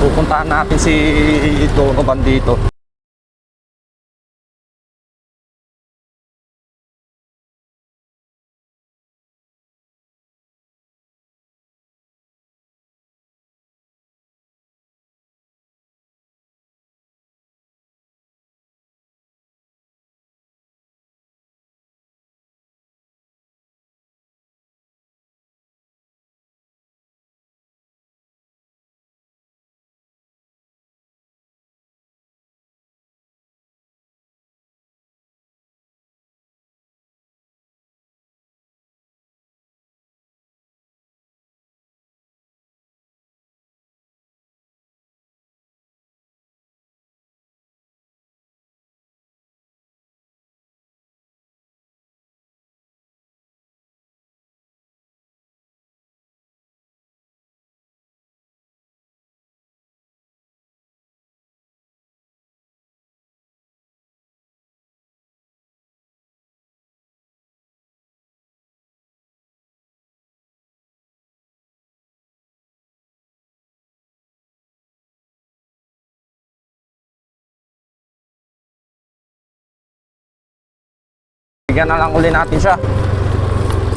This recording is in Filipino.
Pupuntahan natin si Donovan dito. Bigyan na lang uli natin siya.